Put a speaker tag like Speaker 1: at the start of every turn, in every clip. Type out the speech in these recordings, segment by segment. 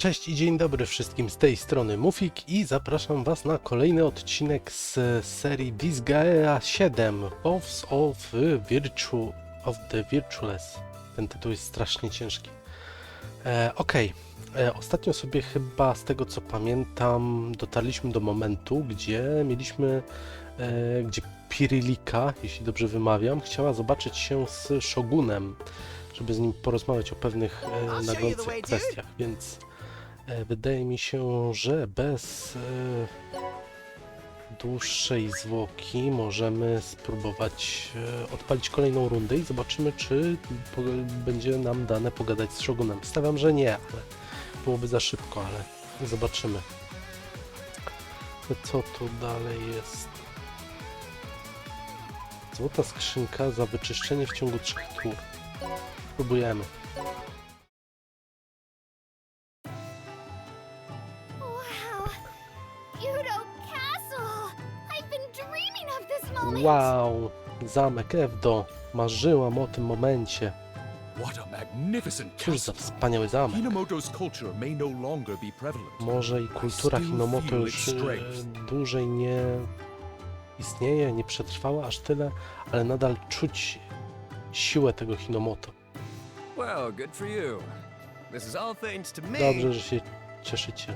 Speaker 1: Cześć i dzień dobry wszystkim z tej strony Mufik i zapraszam was na kolejny odcinek z serii Disgaea 7 Paths of Virtue of the Virtueless. Ten tytuł jest strasznie ciężki. E, Okej, e, ostatnio sobie chyba z tego co pamiętam dotarliśmy do momentu, gdzie mieliśmy, e, gdzie Pirilika, jeśli dobrze wymawiam, chciała zobaczyć się z Shogunem, żeby z nim porozmawiać o pewnych e, kwestiach, więc Wydaje mi się, że bez e, dłuższej zwłoki możemy spróbować e, odpalić kolejną rundę i zobaczymy, czy będzie nam dane pogadać z Shogunem. Stawiam, że nie, ale byłoby za szybko, ale zobaczymy. Co tu dalej jest? Złota skrzynka za wyczyszczenie w ciągu trzech tur. Próbujemy.
Speaker 2: Wow,
Speaker 1: zamek Evdo. Marzyłam o tym momencie. Cóż za wspaniały zamek.
Speaker 3: No.
Speaker 1: Może i kultura Hinomoto już e, dłużej nie istnieje, nie przetrwała aż tyle, ale nadal czuć siłę tego Hinomoto. Dobrze, że się cieszycie,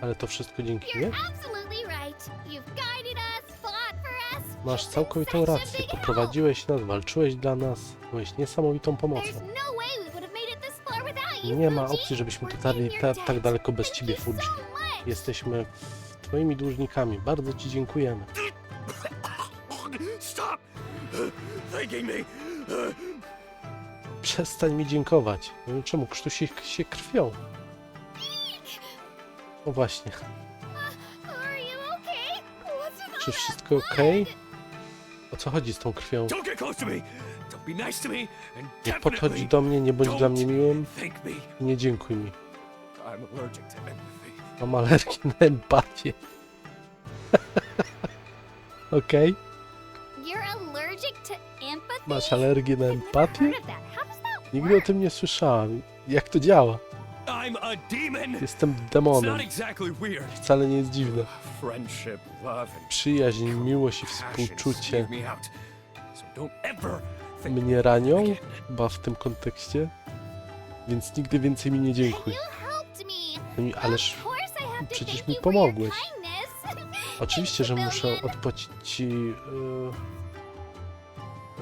Speaker 1: ale to wszystko dzięki mnie. Masz całkowitą rację, poprowadziłeś nas, walczyłeś dla nas, byłeś niesamowitą pomocą.
Speaker 2: no
Speaker 1: Nie ma opcji, żebyśmy dotarli ta,
Speaker 2: debt.
Speaker 1: tak daleko bez ciebie, Fuji. Jesteśmy twoimi dłużnikami, bardzo ci dziękujemy. Przestań mi dziękować. Nie wiem czemu, krztusi się krwią. O właśnie,
Speaker 2: okay? What's with
Speaker 1: czy wszystko ok? O co chodzi z tą krwią? Nie podchodź do mnie, nie bądź dla mnie miłym i nie dziękuj mi. Mam alergię na empatię. Okej, masz alergię na empatię? Nigdy o tym nie słyszałem. Jak to działa?
Speaker 3: I'm a demon!
Speaker 1: Jestem
Speaker 3: It's
Speaker 1: demonem.
Speaker 3: not exactly weird.
Speaker 1: Wcale nie jest dziwne. Przyjaźń, miłość i współczucie mnie ranią, chyba w tym kontekście. Więc nigdy więcej mi nie dziękuj. No Ależ przecież mi pomogłeś. Oczywiście, że muszę odpłacić ci.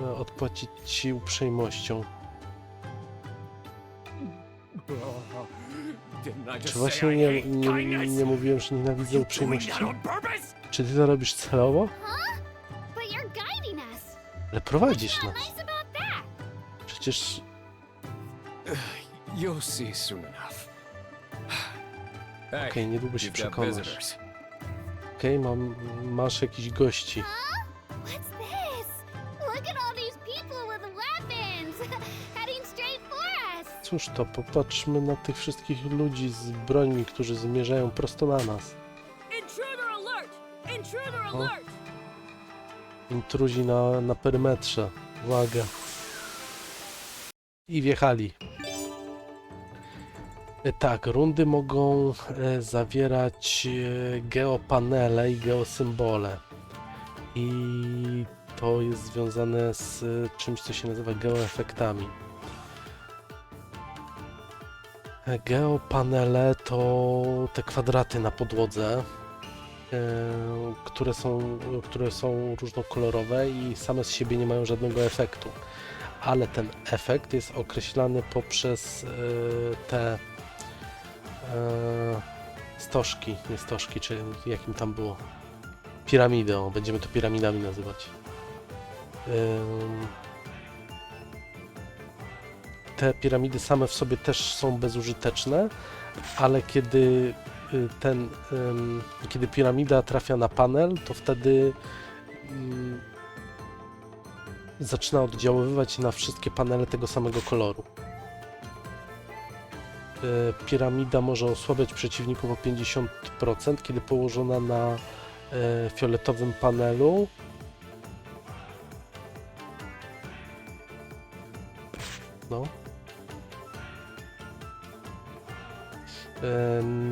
Speaker 1: e, odpłacić ci uprzejmością. Czy właśnie nie, nie, nie mówiłem, że nienawidzę uprzejmości? Czy ty to robisz celowo? Ale prowadzisz nas. Przecież
Speaker 3: You'll see soon enough. Hey,
Speaker 1: Okej, niedługo się przekonasz. Okej, mam, masz jakichś gości. Cóż to, popatrzmy na tych wszystkich ludzi z brońmi, którzy zmierzają prosto na nas. Oh.
Speaker 4: alert!
Speaker 1: Intruzi na, na perymetrze. Uwaga. I wjechali. E, Tak, rundy mogą e, zawierać e, geopanele i geosymbole. I to jest związane z e, czymś, co się nazywa geoefektami. Geopanele to te kwadraty na podłodze, e, które są, które są różnokolorowe i same z siebie nie mają żadnego efektu. Ale ten efekt jest określany poprzez e, te e, stożki, nie stożki, czy jakim tam było. Piramidy, o, będziemy to piramidami nazywać. Te piramidy same w sobie też są bezużyteczne, ale kiedy y, ten, kiedy piramida trafia na panel, to wtedy ym, zaczyna oddziaływać na wszystkie panele tego samego koloru. Y, Piramida może osłabiać przeciwników o 50%, kiedy położona na y, fioletowym panelu.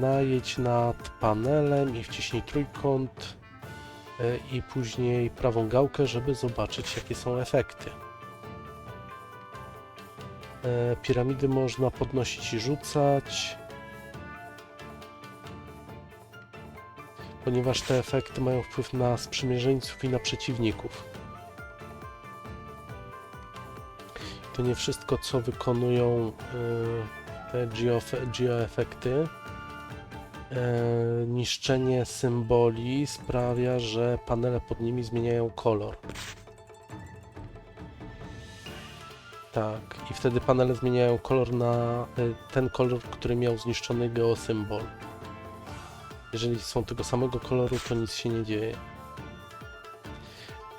Speaker 1: Najedź nad panelem i wciśnij trójkąt e, i później prawą gałkę, żeby zobaczyć jakie są efekty. E, piramidy można podnosić i rzucać. Ponieważ te efekty mają wpływ na sprzymierzeńców i na przeciwników. To nie wszystko, co wykonują e, te geoefekty. E, niszczenie symboli sprawia, że panele pod nimi zmieniają kolor. Tak, i wtedy panele zmieniają kolor na e, ten kolor, który miał zniszczony geosymbol. Jeżeli są tego samego koloru, to nic się nie dzieje.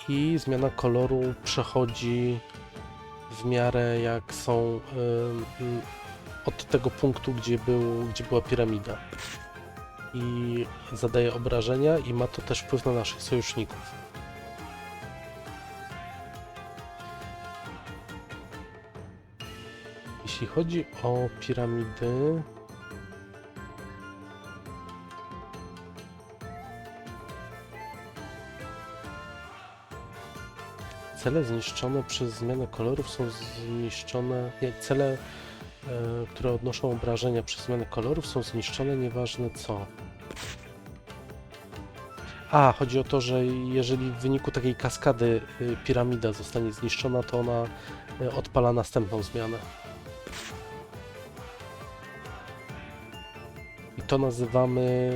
Speaker 1: I zmiana koloru przechodzi w miarę jak są ym, od tego punktu, gdzie, był, gdzie była piramida. I zadaje obrażenia i ma to też wpływ na naszych sojuszników. Jeśli chodzi o piramidy, cele zniszczone przez zmianę kolorów są zniszczone. Nie, cele, które odnoszą obrażenia przez zmianę kolorów są zniszczone nieważne co. A, chodzi o to, że jeżeli w wyniku takiej kaskady y, piramida zostanie zniszczona, to ona y, odpala następną zmianę. I to nazywamy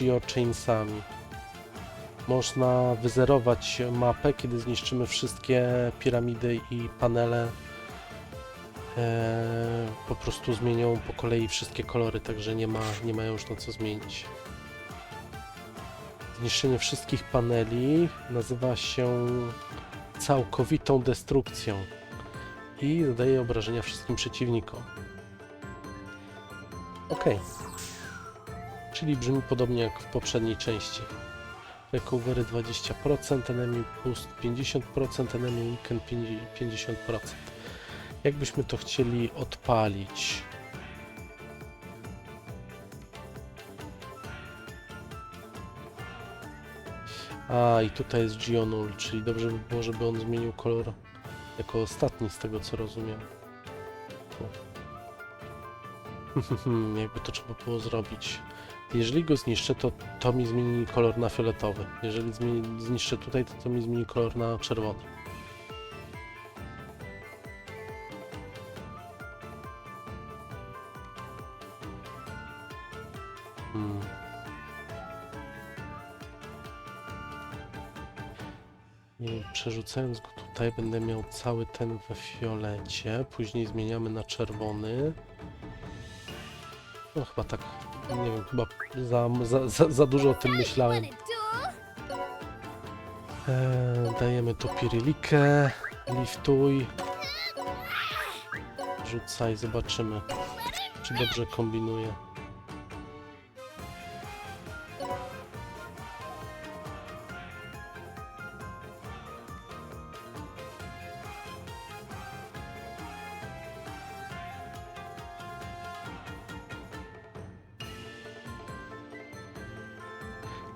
Speaker 1: geochainsami. Można wyzerować mapę, kiedy zniszczymy wszystkie piramidy i panele. E, po prostu zmienią po kolei wszystkie kolory, także nie, ma, nie mają już na co zmienić. Zniszczenie wszystkich paneli nazywa się całkowitą destrukcją i zadaje obrażenia wszystkim przeciwnikom. Ok. Czyli brzmi podobnie jak w poprzedniej części. Recovery 20%, enemy boost 50%, enemy weaken 50%. Jakbyśmy to chcieli odpalić? A, i tutaj jest Geonul, czyli dobrze by było, żeby on zmienił kolor jako ostatni, z tego co rozumiem. Jakby to trzeba było zrobić. Jeżeli go zniszczę, to to mi zmieni kolor na fioletowy. Jeżeli zniszczę tutaj, to to mi zmieni kolor na czerwony. I przerzucając go tutaj, będę miał cały ten we fiolecie. Później zmieniamy na czerwony. No chyba tak, nie wiem, chyba za, za, za, za dużo o tym myślałem. Eee, dajemy tu pirylikę, liftuj. Rzucaj, zobaczymy, czy dobrze kombinuje.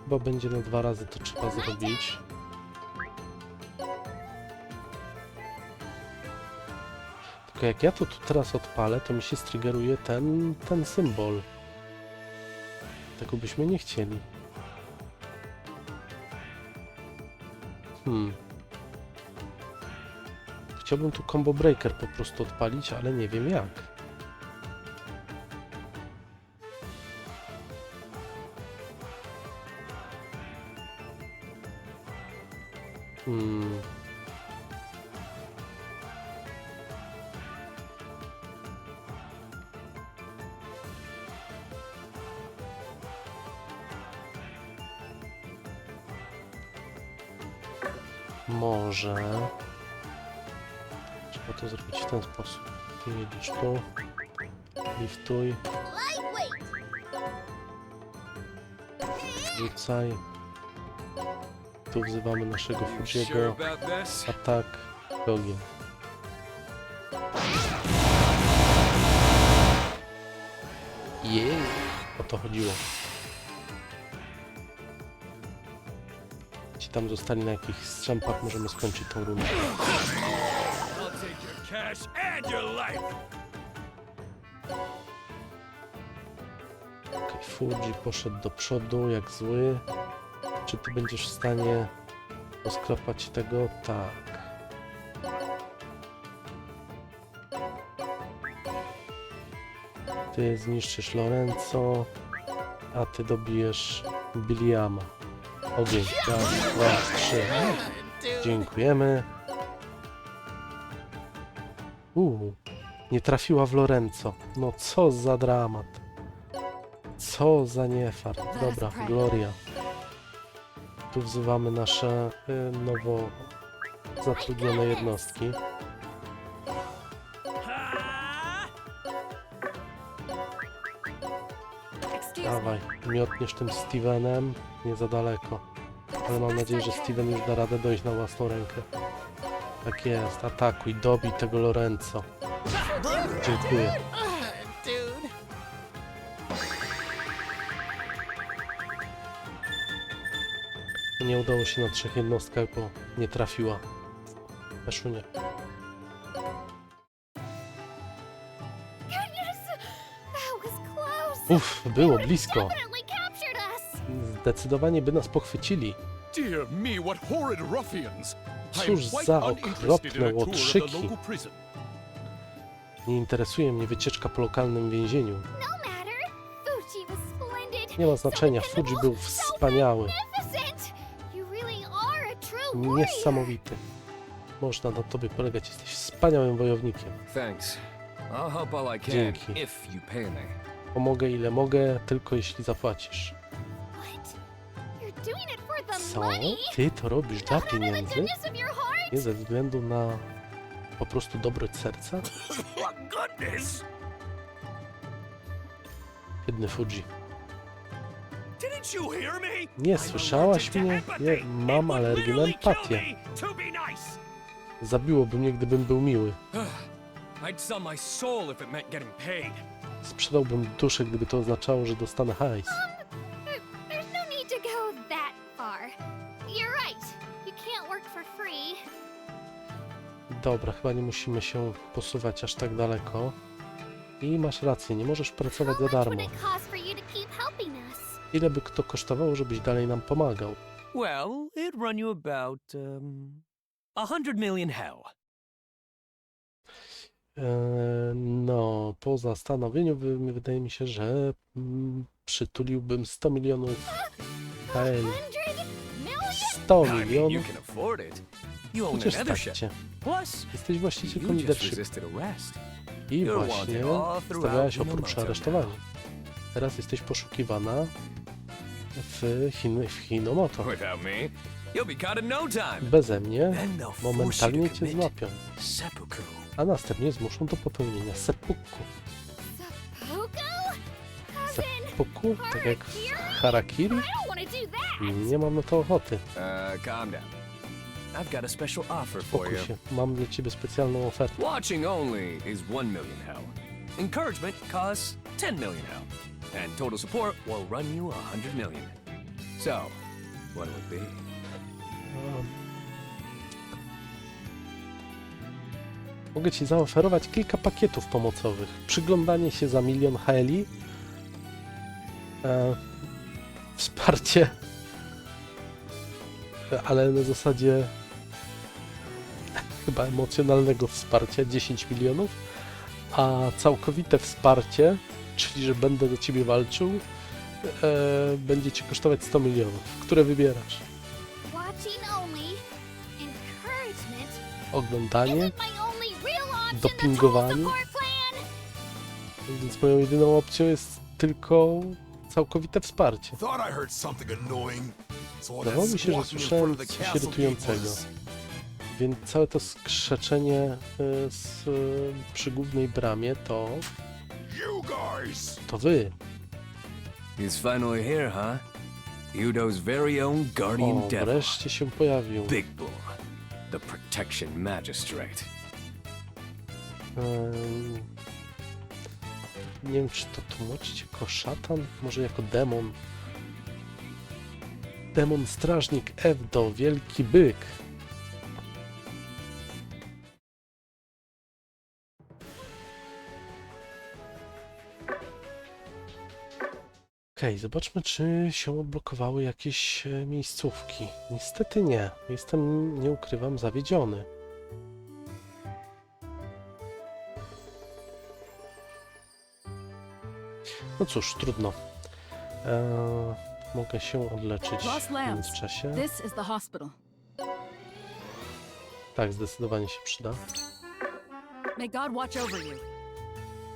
Speaker 1: Chyba będzie na dwa razy to trzeba zrobić. Tylko jak ja to tu teraz odpalę, to mi się striggeruje ten, ten symbol. Tego byśmy nie chcieli. Hmm. Chciałbym tu combo breaker po prostu odpalić, ale nie wiem jak. Hmm. Może trzeba to zrobić w ten sposób. Ty jedziesz tu, liftuj, rzucaj. Tu wzywamy naszego Fujiego. Atak, ogień. Jej, o to chodziło. Ci tam zostali na jakichś strzępach, możemy skończyć tą rundę. Okej, Fuji poszedł do przodu jak zły. Czy ty będziesz w stanie rozklepać tego? Tak. Ty zniszczysz Lorenzo, a ty dobijesz Biliama. Ogień, raz, dwa, trzy. Dziękujemy. Uuu, nie trafiła w Lorenzo. No co za dramat. Co za niefart. Dobra, Gloria. Tu wzywamy nasze y, nowo zatrudnione jednostki. Dawaj, miotniesz tym Stevenem nie za daleko. Ale mam nadzieję, że Steven już da radę dojść na własną rękę. Tak jest, atakuj, dobij tego Lorenzo. Dziękuję. Nie udało się na trzech jednostkach, bo nie trafiła. Weszło nie.
Speaker 2: Goodness! That was close!
Speaker 1: Uff, było blisko. Zdecydowanie by nas pochwycili. Cóż za okropne łotrzyki. Nie interesuje mnie wycieczka po lokalnym więzieniu.
Speaker 2: No.
Speaker 1: Nie ma znaczenia, Fuji był wspaniały. Niesamowity. Można na tobie polegać, jesteś wspaniałym wojownikiem.
Speaker 5: Thanks. I'll help all I can
Speaker 1: Dzięki.
Speaker 5: if you pay me.
Speaker 1: Pomogę ile mogę, tylko jeśli zapłacisz.
Speaker 2: What? You're doing it for the
Speaker 1: Co?
Speaker 2: money?
Speaker 1: Ty to robisz dla
Speaker 2: Not out of the
Speaker 1: pieniędzy?
Speaker 2: goodness of your heart?
Speaker 1: Nie ze względu na po prostu dobroć serca?
Speaker 3: Goodness!
Speaker 1: Biedny Fuji. Nie
Speaker 3: I'm
Speaker 1: słyszałaś mnie? Nie,
Speaker 3: It
Speaker 1: mam alergię na empatię. Zabiłoby mnie, gdybym był miły.
Speaker 5: I'd sell my soul if it meant getting paid.
Speaker 1: Sprzedałbym duszę, gdyby to oznaczało, że dostanę hajs.
Speaker 2: There's no.
Speaker 1: Dobra, chyba nie musimy się posuwać aż tak daleko. I masz rację, nie możesz pracować za darmo. Ile by to kosztowało, żebyś dalej nam pomagał?
Speaker 6: Well, it'd run you about, um, a hundred million hell.
Speaker 1: Eee, no, po zastanowieniu wy, wydaje mi się, że mm, przytuliłbym 100 milionów HL.
Speaker 2: Hundred million?
Speaker 1: 100
Speaker 5: I mean, you
Speaker 1: milionów?
Speaker 5: can afford it. You own
Speaker 1: Przecież
Speaker 5: an
Speaker 1: stać
Speaker 5: othership.
Speaker 1: cię.
Speaker 6: Plus,
Speaker 1: Jesteś właścicielką
Speaker 5: You just
Speaker 1: leadership.
Speaker 5: resisted arrest.
Speaker 1: I
Speaker 5: You're
Speaker 1: właśnie
Speaker 5: wanted all throughout
Speaker 1: stawiałaś oprócz
Speaker 5: Hinomoto
Speaker 1: aresztowania. Teraz jesteś poszukiwana w, Chin w Hinomoto.
Speaker 5: Without me, you'll be caught in no time.
Speaker 1: Beze mnie
Speaker 6: then they'll force you
Speaker 1: momentalnie
Speaker 6: to
Speaker 1: cię złapią,
Speaker 6: seppuku.
Speaker 1: a następnie zmuszą do popełnienia seppuku.
Speaker 2: Seppuku?
Speaker 1: Tak jak w harakiri? Nie mam na to ochoty.
Speaker 5: Uh,
Speaker 1: Spokój się, mam dla ciebie specjalną ofertę.
Speaker 5: Watching only is 1 million hell. Encouragement costs 10 million hell. And total support will run you 100 million. So, what would be?
Speaker 1: Um, Mogę ci zaoferować kilka pakietów pomocowych. Przyglądanie się za milion HLI, e, wsparcie, ale na zasadzie chyba emocjonalnego wsparcia 10 milionów, a całkowite wsparcie, czyli że będę do ciebie walczył, e, będzie ci kosztować 100 milionów. Które wybierasz? Oglądanie? Dopingowanie? Więc moją jedyną opcją jest tylko całkowite wsparcie. Wydawało mi się, że słyszałem coś irytującego. Więc całe to skrzeczenie y, z, y, przy głównej bramie to,
Speaker 7: You guys!
Speaker 1: to wy.
Speaker 5: He's finally here, huh? Yudo's very own guardian
Speaker 1: O,
Speaker 5: devil.
Speaker 1: wreszcie się pojawił.
Speaker 5: Big Bull, the protection magistrate.
Speaker 1: Ym, nie wiem czy to tłumaczyć jako szatan, może jako demon. Demon strażnik Evdo, wielki byk. Zobaczmy, czy się odblokowały jakieś e, miejscówki. Niestety nie. Jestem, nie ukrywam, zawiedziony. No cóż, trudno. Eee, mogę się odleczyć w międzyczasie. Tak, zdecydowanie się przyda.
Speaker 4: May God watch over you.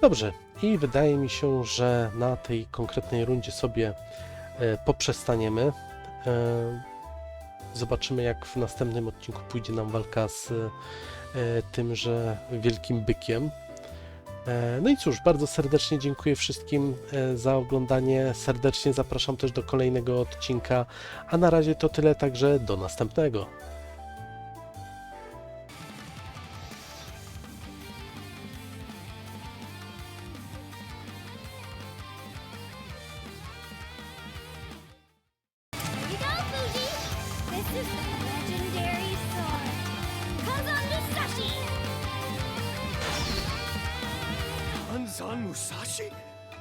Speaker 1: Dobrze, i wydaje mi się, że na tej konkretnej rundzie sobie e, poprzestaniemy. E, zobaczymy, jak w następnym odcinku pójdzie nam walka z e, tymże wielkim bykiem. No i cóż, bardzo serdecznie dziękuję wszystkim za oglądanie. Serdecznie zapraszam też do kolejnego odcinka. A na razie to tyle, także do następnego.